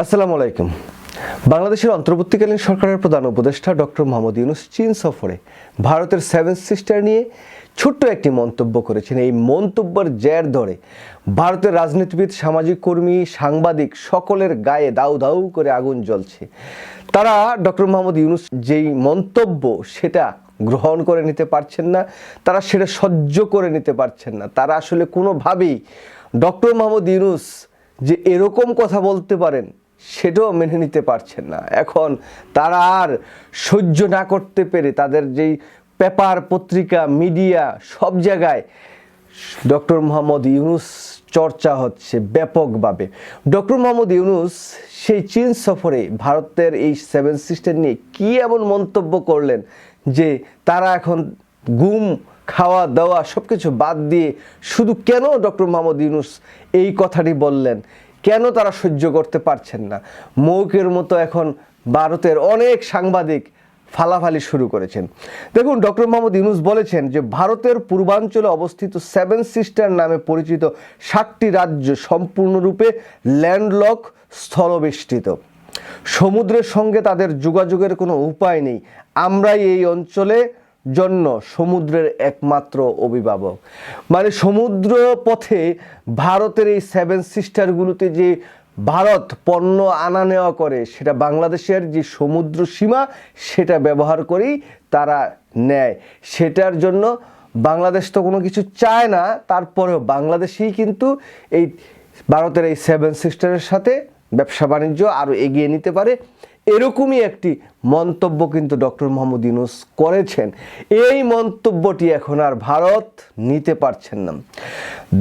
আসসালামু আলাইকুম। বাংলাদেশের অন্তর্বর্তীকালীন সরকারের প্রধান উপদেষ্টা ডক্টর মোহাম্মদ ইউনুস চীন সফরে ভারতের সেভেন সিস্টার নিয়ে ছোট্ট একটি মন্তব্য করেছেন। এই মন্তব্যের জের ধরে ভারতের রাজনীতিবিদ, সামাজিক কর্মী, সাংবাদিক সকলের গায়ে দাউ দাউ করে আগুন জ্বলছে। তারা ডক্টর মোহাম্মদ ইউনুস যেই মন্তব্য সেটা গ্রহণ করে নিতে পারছেন না, তারা সেটা সহ্য করে নিতে পারছেন না। তারা আসলে কোনোভাবেই ডক্টর মোহাম্মদ ইউনুস যে এরকম কথা বলতে পারেন সেটাও মেনে নিতে পারছেন না। এখন তারা আর সহ্য না করতে পেরে তাদের যেই পেপার, পত্রিকা, মিডিয়া সব জায়গায় ডক্টর মোহাম্মদ ইউনুস চর্চা হচ্ছে ব্যাপকভাবে। ডক্টর মোহাম্মদ ইউনুস সেই চীন সফরে ভারতের এই সেভেন সিস্টার নিয়ে কী এমন মন্তব্য করলেন যে তারা এখন গুম খাওয়া, দাওয়া সব কিছু বাদ দিয়ে শুধু কেন ডক্টর মোহাম্মদ ইউনুস এই কথাটি বললেন? কেন তারা সহ্য করতে পারছেন না? মৌকের মতো এখন ভারতের অনেক সাংবাদিক ফালাফালি শুরু করেছেন। দেখুন ডক্টর মোহাম্মদ ইউনুস বলেছেন যে, ভারতের পূর্বাঞ্চলে অবস্থিত সেভেন সিস্টার নামে পরিচিত ষাটটি রাজ্য সম্পূর্ণরূপে ল্যান্ডলক স্থলবেষ্টিত। সমুদ্রের সঙ্গে তাদের যোগাযোগের কোনো উপায় নেই। আমরাই এই অঞ্চলে জন্য সমুদ্রের একমাত্র অভিভাবক। মানে সমুদ্র পথে ভারতের এই সেভেন সিস্টারগুলোতে যে ভারত পণ্য আনা নেওয়া করে, সেটা বাংলাদেশের যে সমুদ্র সীমা, সেটা ব্যবহার করেই তারা নেয়। সেটার জন্য বাংলাদেশ তো কোনো কিছু চায় না, তারপরেও বাংলাদেশেই কিন্তু এই ভারতের এই সেভেন সিস্টারের সাথে ব্যবসা বাণিজ্য আরও এগিয়ে নিতে পারে। এরকমই একটি মন্তব্য কিন্তু ডক্টর মোহাম্মদ ইউনুস করেছেন। এই মন্তব্যটি এখন আর ভারত নিতে পারছেন না।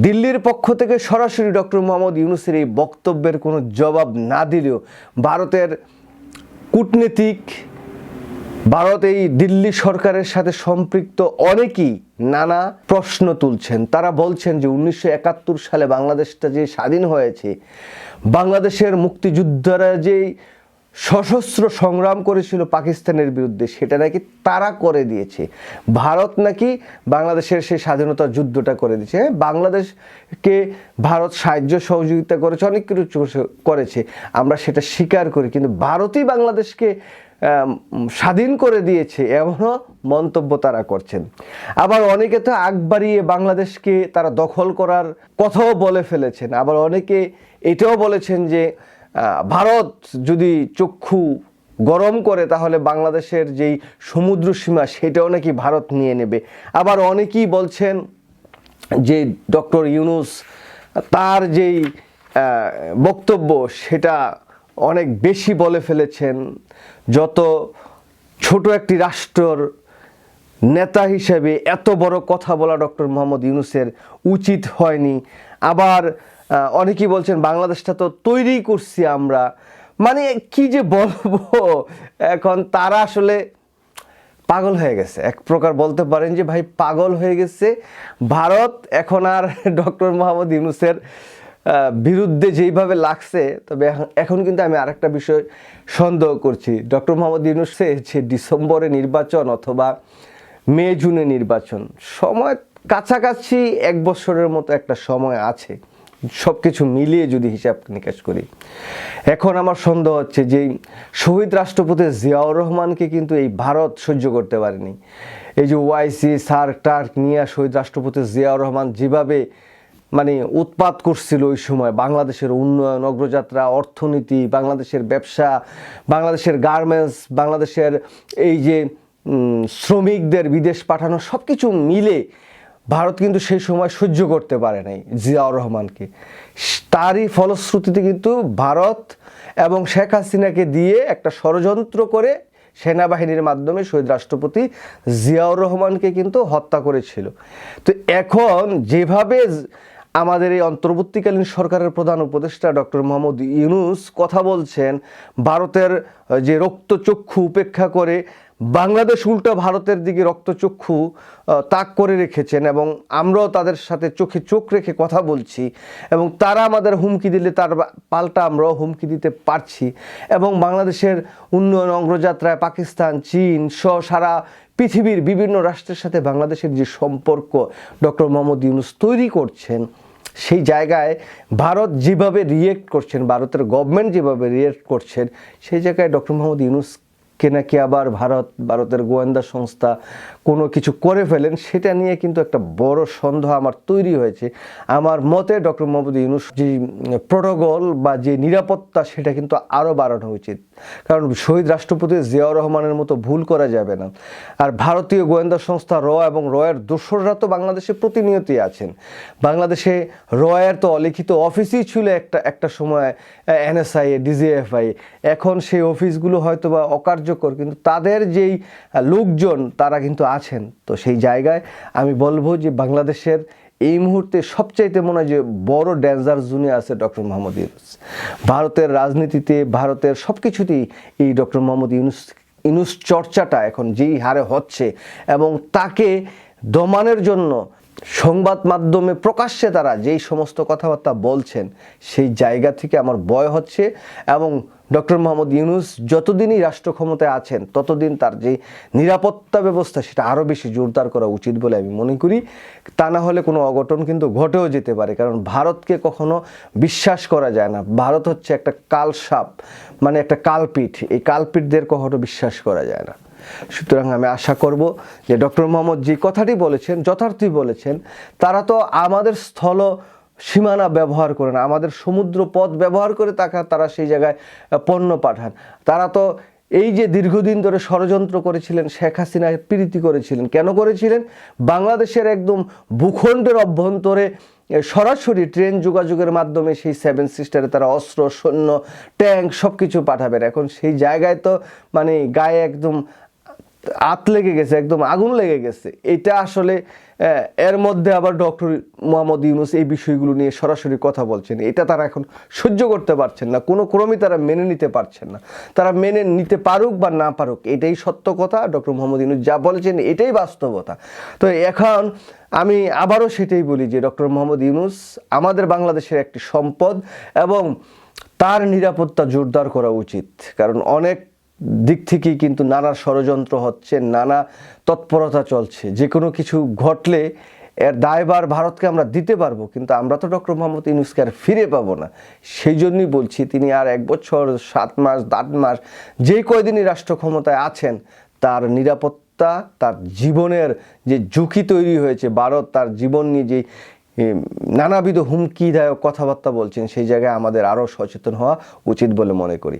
দিল্লির পক্ষ থেকে সরাসরি ডক্টর মোহাম্মদ ইউনুসের এই বক্তব্যের কোনো জবাব না দিলেও ভারতের কূটনীতিক, ভারত এই দিল্লি সরকারের সাথে সম্পৃক্ত অনেকেই নানা প্রশ্ন তুলছেন। তারা বলছেন যে উনিশশো একাত্তর সালে বাংলাদেশটা যে স্বাধীন হয়েছে, বাংলাদেশের মুক্তিযোদ্ধারা যেই সশস্ত্র সংগ্রাম করেছিল পাকিস্তানের বিরুদ্ধে সেটা নাকি তারা করে দিয়েছে। ভারত নাকি বাংলাদেশের সেই স্বাধীনতার যুদ্ধটা করে দিয়েছে। হ্যাঁ, বাংলাদেশকে ভারত সাহায্য সহযোগিতা করেছে অনেক কিছু করেছে আমরা সেটা স্বীকার করি কিন্তু ভারতই বাংলাদেশকে স্বাধীন করে দিয়েছে এমনও মন্তব্য তারা করছেন। আবার অনেকে তো আগ বাড়িয়ে বাংলাদেশকে তারা দখল করার কথাও বলে ফেলেছেন। আবার অনেকে এটাও বলেছেন যে ভারত যদি চক্ষু গরম করে, তাহলে বাংলাদেশের যেই সমুদ্র সীমা সেটাও নাকি ভারত নিয়ে নেবে। আবার অনেকেই বলছেন যে ডক্টর ইউনুস তার যেই বক্তব্য, সেটা অনেক বেশি বলে ফেলেছেন। যত ছোট একটি রাষ্ট্রর নেতা হিসেবে এত বড় কথা বলা ডক্টর মোহাম্মদ ইউনুসের উচিত হয়নি। আবার অনেকেই বলছেন বাংলাদেশটা তো তৈরি করছি আমরা। মানে কি যে বলব, এখন তারা আসলে পাগল হয়ে গেছে। এক প্রকার বলতে পারেন যে, ভাই, পাগল হয়ে গেছে। ভারত এখন আর ডক্টর মোহাম্মদ ইউনুসের বিরুদ্ধে যেইভাবে লাগছে, তবে এখন- কিন্তু আমি আরেকটা বিষয় সন্দেহ করছি। ডক্টর মোহাম্মদ ইউনুসে যে ডিসেম্বরে নির্বাচন অথবা মে, জুনে নির্বাচন। সময় কাছাকাছি এক বছরের মতো একটা সময় আছে। সব কিছু মিলিয়ে যদি হিসাব নিকাশ করি। এখন আমার সন্দেহ হচ্ছে যে শহীদ রাষ্ট্রপতি জিয়াউর রহমানকে কিন্তু এই ভারত সহ্য করতে পারেনি। এই যে ওয়াইসি, সার্ক, টার্ক নিয়ে শহীদ রাষ্ট্রপতি জিয়াউর রহমান যেভাবে মানে উৎপাত করছিল ওই সময়, বাংলাদেশের উন্নয়ন, অগ্রযাত্রা, অর্থনীতি, বাংলাদেশের ব্যবসা, বাংলাদেশের গার্মেন্টস, বাংলাদেশের এই যে শ্রমিকদের বিদেশ পাঠানো সব কিছু মিলে ভারত কিন্তু সেই সময় সহ্য করতে পারে নাই জিয়াউর রহমানকে। তারই ফলশ্রুতিতে কিন্তু ভারত এবং শেখ হাসিনাকে দিয়ে একটা ষড়যন্ত্র করে সেনাবাহিনীর মাধ্যমে শহীদ রাষ্ট্রপতি জিয়াউর রহমানকে কিন্তু হত্যা করেছিল। তো এখন যেভাবে আমাদের এই অন্তর্বর্তীকালীন সরকারের প্রধান উপদেষ্টা ডক্টর মোহাম্মদ ইউনুস কথা বলছেন, ভারতের যে রক্তচক্ষু উপেক্ষা করে বাংলাদেশ উল্টো ভারতের দিকে রক্তচক্ষু তাক করে রেখেছেন এবং আমরাও তাদের সাথে চোখে চোখ রেখে কথা বলছি এবং তারা আমাদের হুমকি দিলে তার পাল্টা আমরাও হুমকি দিতে পারছি এবং বাংলাদেশের উন্নয়ন, অগ্রযাত্রায় পাকিস্তান, চীন সহ সারা পৃথিবীর বিভিন্ন রাষ্ট্রের সাথে বাংলাদেশের যে সম্পর্ক ডক্টর মোহাম্মদ ইউনুস তৈরি করছেন, সেই জায়গায় ভারত যেভাবে রিয়েক্ট করছেন, ভারতের গভর্নমেন্ট যেভাবে রিয়েক্ট করছেন, সেই জায়গায় ডক্টর মোহাম্মদ ইউনুস কে নাকি আবার ভারত, ভারতের গোয়েন্দা সংস্থা কোনো কিছু করে ফেলেন, সেটা নিয়ে কিন্তু একটা বড় সন্দেহ আমার তৈরি হয়েছে। আমার মতে ডক্টর মোহাম্মদ ইউনুস যে প্রোটোকল বা যে নিরাপত্তা, সেটা কিন্তু আরও বাড়ানো উচিত। কারণ শহীদ রাষ্ট্রপতি জিয়াউর রহমানের মতো ভুল করা যাবে না। আর ভারতীয় গোয়েন্দা সংস্থা র এবং রয়ের দোসররা তো বাংলাদেশে প্রতিনিয়তই আছেন। বাংলাদেশে রয়ের তো অলিখিত অফিসই ছিল একটা একটা সময় এনএসআই, ডিজিএফআই। এখন সেই অফিসগুলো হয়তো বা অকার্যকর কিন্তু তাদের যেই লোকজন তারা কিন্তু আছেন। তো সেই জায়গায় আমি বলব যে বাংলাদেশের এই মুহূর্তে সবচাইতে মনে হয় যে বড় ডেঞ্জার জোনে আছে ডক্টর মোহাম্মদ ইউনুস। ভারতের রাজনীতিতে, ভারতের সব কিছুতেই এই ডক্টর মোহাম্মদ ইউনুস ইউনুস চর্চাটা এখন যেই হারে হচ্ছে এবং তাকে দমানের জন্য সংবাদ মাধ্যমে প্রকাশ্যে তারা যেই সমস্ত কথাবার্তা বলছেন, সেই জায়গা থেকে আমার ভয় হচ্ছে এবং ডক্টর মোহাম্মদ ইউনুস যতদিনই রাষ্ট্র ক্ষমতায় আছেন, ততদিন তার যে নিরাপত্তা ব্যবস্থা সেটা আরও বেশি জোরদার করা উচিত বলে আমি মনে করি। তা না হলে কোনো অঘটন কিন্তু ঘটেও যেতে পারে, কারণ ভারতকে কখনো বিশ্বাস করা যায় না। ভারত হচ্ছে একটা কালসাপ মানে একটা কালপিঠ। এই কালপিঠদের কখনো বিশ্বাস করা যায় না। সুতরাং আমি আশা করব যে ডক্টর মোহাম্মদ যে কথাটি বলেছেন, যথার্থই বলেছেন, তারা তো আমাদের স্থল সীমানা ব্যবহার করে না, আমাদের সমুদ্র পথ ব্যবহার করে তাকে তারা সেই জায়গায় পণ্য পাঠান। তারা তো এই যে দীর্ঘদিন ধরে ষড়যন্ত্র করেছিলেন, শেখ হাসিনা প্রীতি করেছিলেন, কেন করেছিলেন? বাংলাদেশের একদম ভূখণ্ডের অভ্যন্তরে সরাসরি ট্রেন যোগাযোগের মাধ্যমে সেই সেভেন সিস্টারে তারা অস্ত্র, সৈন্য, ট্যাঙ্ক সব কিছু পাঠাবেন। এখন সেই জায়গায় তো মানে গায়ে একদম আত লেগে গেছে, একদম আগুন লেগে গেছে। এটা আসলে এর মধ্যে আবার ডক্টর মোহাম্মদ ইউনুস এই বিষয়গুলো নিয়ে সরাসরি কথা বলছেন। এটা তারা এখন সহ্য করতে পারছেন না, কোনো ক্রমেই তারা মেনে নিতে পারছেন না। তারা মেনে নিতে পারুক বা না পারুক, এটাই সত্য কথা। ডক্টর মোহাম্মদ ইউনুস যা বলেছেন, এটাই বাস্তবতা। তো এখন আমি আবারও সেটাই বলি যে, ডক্টর মোহাম্মদ ইউনুস আমাদের বাংলাদেশের একটি সম্পদ এবং তার নিরাপত্তা জোরদার করা উচিত। কারণ অনেক দিক থেকেই কিন্তু নানা ষড়যন্ত্র হচ্ছে, নানা তৎপরতা চলছে। যে কোনো কিছু ঘটলে এর দায়ভার ভারতকে আমরা দিতে পারব, কিন্তু আমরা তো ডক্টর মোহাম্মদ ইউনুসকে আর ফিরে পাবো না। সেই জন্যই বলছি, তিনি আর এক বছর, সাত মাস, আট মাস, যে কয়দিনই রাষ্ট্র ক্ষমতায় আছেন, তার নিরাপত্তা, তার জীবনের যে ঝুঁকি তৈরি হয়েছে, ভারত তার জীবন নিয়ে যে নানাবিধ হুমকিদায়ক কথাবার্তা বলছেন, সেই জায়গায় আমাদের আরও সচেতন হওয়া উচিত বলে মনে করি।